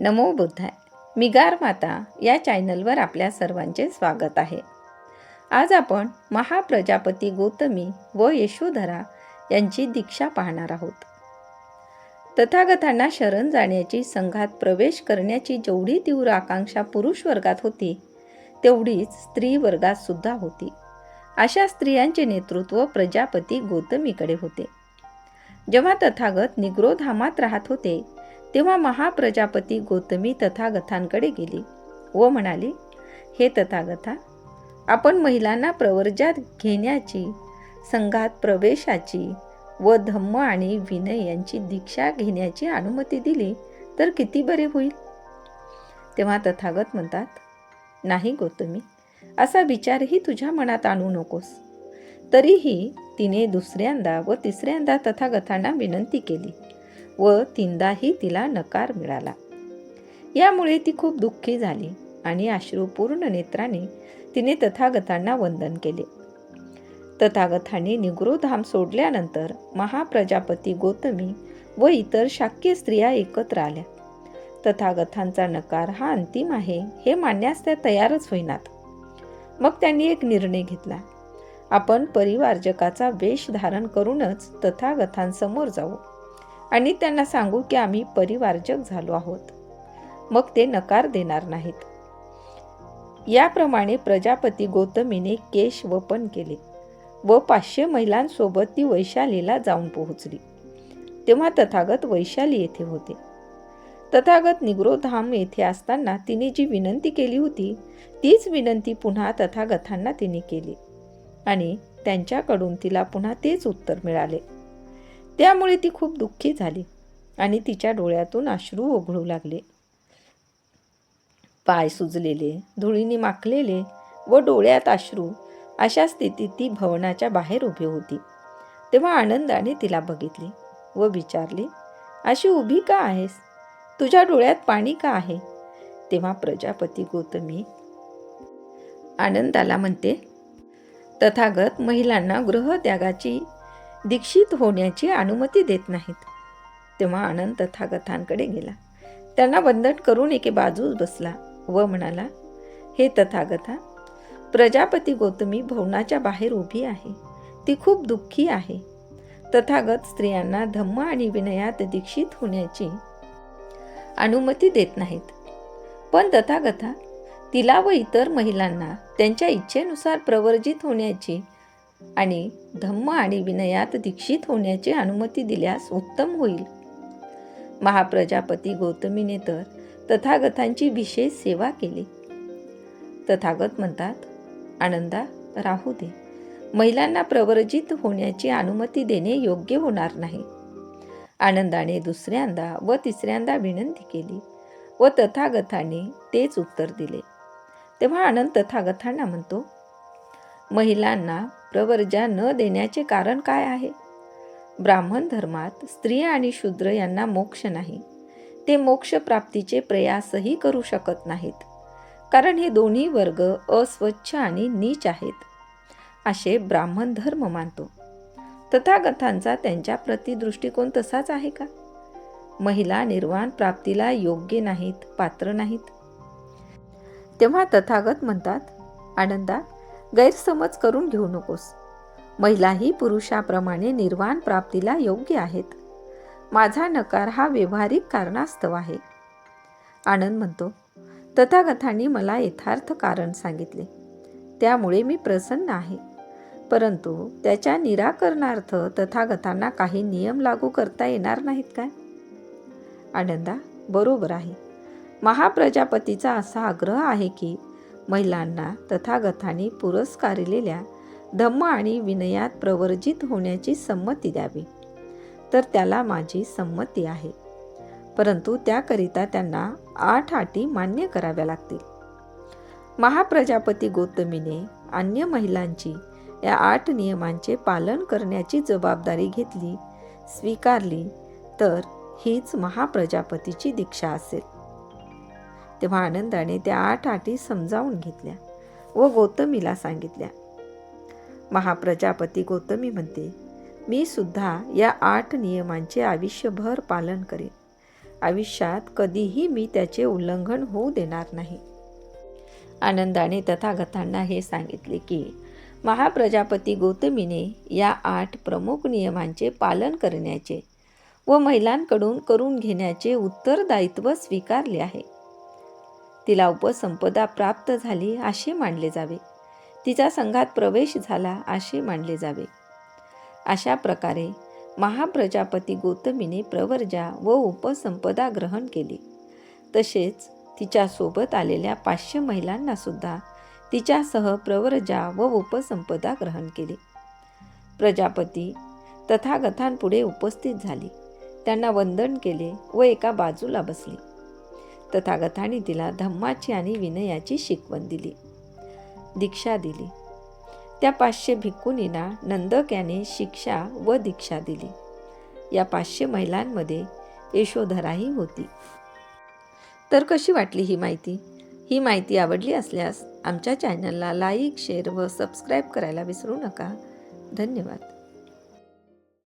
नमो बुद्धाय. मी गार माता या चॅनलवर आपल्या सर्वांचे स्वागत आहे. आज आपण महाप्रजापती गौतमी व यशोधरा यांची दीक्षा पाहणार आहोत. तथागतांना शरण जाण्याची संघात प्रवेश करण्याची जेवढी तीव्र आकांक्षा पुरुष वर्गात होती तेवढीच स्त्री वर्गात सुद्धा होती. अशा स्त्रियांचे नेतृत्व प्रजापती गौतमीकडे होते. जेव्हा तथागत निग्रोधामात राहत होते तेव्हा महाप्रजापती गौतमी तथागथांकडे गेली व म्हणाली हे तथागथा आपण महिलांना प्रवर्जात घेण्याची संघात प्रवेशाची व धम्म आणि विनय यांची दीक्षा घेण्याची अनुमती दिली तर किती बरे होईल? तेव्हा तथागत म्हणतात नाही गौतमी असा विचारही तुझ्या मनात आणू नकोस. तरीही तिने दुसऱ्यांदा व तिसऱ्यांदा तथागतांना विनंती केली. व तीनदाही तिला नकार मिळाला. यामुळे ती खूप दुःखी झाली आणि अश्रुपूर्ण नेत्राने तिने तथागतांना वंदन केले. तथागतांनी निग्रोधाम सोडल्यानंतर महाप्रजापती गौतमी व इतर शाक्य स्त्रिया एकत्र आल्या. तथागतांचा नकार हा अंतिम आहे हे मानण्यास त्या तयारच होईनात. मग त्यांनी एक निर्णय घेतला. आपण परिवारजकाचा वेश धारण करूनच तथागतांसमोर जाऊ. आणि त्यांना सांगू की आम्ही परिवारजक झालो आहोत. मग ते नकार देणार नाहीत. याप्रमाणे प्रजापती गौतमीने केश वपन केले व पाचशे महिलांसोबत ती वैशालीला जाऊन पोहोचली. तेव्हा तथागत वैशाली येथे होते. तथागत निग्रोधाम येथे असताना तिने जी विनंती केली होती तीच विनंती पुन्हा तथागतांना तिने केली आणि त्यांच्याकडून तिला पुन्हा तेच उत्तर मिळाले. त्यामुळे ती खूप दुःखी झाली आणि तिच्या डोळ्यातून अश्रू ओघळू लागले. पाय सुजलेले धुळीने माखलेले व डोळ्यात अश्रू अशा स्थितीत ती भवनाच्या बाहेर उभी होती. तेव्हा आनंदाने तिला बघितले व विचारले अशी उभी का आहेस? तुझ्या डोळ्यात पाणी का आहे? तेव्हा प्रजापती गौतमी आनंदाला म्हणते तथागत महिलांना गृहत्यागाची दीक्षित होण्याची अनुमती देत नाहीत. तेव्हा आनंद तथागतांकडे गेला. त्यांना वंदन करून एके बाजूस बसला व म्हणाला हे तथागता प्रजापती गौतमी भवनाच्या बाहेर उभी आहे. ती खूप दुःखी आहे. तथागत स्त्रियांना धम्म आणि विनयात दीक्षित होण्याची अनुमती देत नाहीत. पण तथागता तिला व इतर महिलांना त्यांच्या इच्छेनुसार प्रवर्जित होण्याची आणि धम्म आणि विनयात दीक्षित होण्याची अनुमती दिल्यास उत्तम होईल. महाप्रजापती गौतमीने तर तथागतांची विशेष सेवा केली. तथागत म्हणतात आनंदा राहू दे. महिलांना प्रवर्जित होण्याची अनुमती देणे योग्य होणार नाही. आनंदाने दुसऱ्यांदा व तिसऱ्यांदा विनंती केली व तथागताने तेच उत्तर दिले. तेव्हा आनंद तथागतांना म्हणतो महिलांना प्रवर्जा न देण्याचे कारण काय आहे? ब्राह्मण धर्मात स्त्री आणि शूद्र यांना मोक्ष नाही. ते मोक्ष प्राप्तीचे प्रयासही करू शकत नाहीत. कारण हे दोन्ही वर्ग अस्वच्छ आणि नीच आहेत. असे ब्राह्मण धर्म मानतो. तथागतांचा त्यांच्या प्रति दृष्टिकोन तसाच आहे का? महिला निर्वाण प्राप्तीला योग्य नाहीत पात्र नाहीत. तेव्हा तथागत म्हणतात आनंदा गैरसमज करून घेऊ नकोस. महिलाही पुरुषाप्रमाणे निर्वाण प्राप्तीला योग्य आहेत. माझा नकार हा व्यावहारिक कारणास्तव आहे. आनंद म्हणतो तथागथांनी मला यथार्थ कारण सांगितले. त्यामुळे मी प्रसन्न आहे. परंतु त्याच्या निराकरणार्थ तथागतांना काही नियम लागू करता येणार नाहीत काय? आनंदा बरोबर आहे. महाप्रजापतीचा असा आग्रह आहे की महिलांना तथागतांनी पुरस्कारिलेल्या धम्म आणि विनयात प्रवर्जित होण्याची संमती द्यावी. तर त्याला माझी संमती आहे. परंतु त्याकरिता त्यांना आठ अटी मान्य कराव्या लागतील. महाप्रजापती गौतमीने अन्य महिलांची या आठ नियमांचे पालन करण्याची जबाबदारी घेतली स्वीकारली तर हीच महाप्रजापतीची दीक्षा असेल. तेव्हा आनंदाने त्या आठ अटी समजावून घेतल्या व गौतमीला सांगितल्या महाप्रजापती गौतमी म्हणते मी सुद्धा या आठ नियमांचे आयुष्यभर पालन करेन. आयुष्यात कधीही मी त्याचे उल्लंघन होऊ देणार नाही. आनंदाने तथागतांना हे सांगितले की महाप्रजापती गौतमीने या आठ प्रमुख नियमांचे पालन करण्याचे व महिलांकडून करून घेण्याचे उत्तरदायित्व स्वीकारले आहे. तिला उपसंपदा प्राप्त झाली असे मानले जावे. तिच्या संघात प्रवेश झाला असे मानले जावे. अशा प्रकारे महाप्रजापती गौतमीने प्रवर्जा व उपसंपदा ग्रहण केली. तसेच तिच्यासोबत आलेल्या पाचशे महिलांनासुद्धा तिच्यासह प्रवर्जा व उपसंपदा ग्रहण केली. प्रजापती तथागतांपुढे उपस्थित झाली. त्यांना वंदन केले व एका बाजूला बसली. तथागताने तिला धम्माची आणि विनयाची शिकवण दिली. दीक्षा दिली. त्या पाचशे भिक्कुनीना नंदक याने शिक्षा व दीक्षा दिली. या पाचशे महिलांमध्ये यशोधराही होती. तर कशी वाटली ही माहिती? ही माहिती आवडली असल्यास आमच्या चॅनलला लाईक शेअर व सबस्क्राईब करायला विसरू नका. धन्यवाद.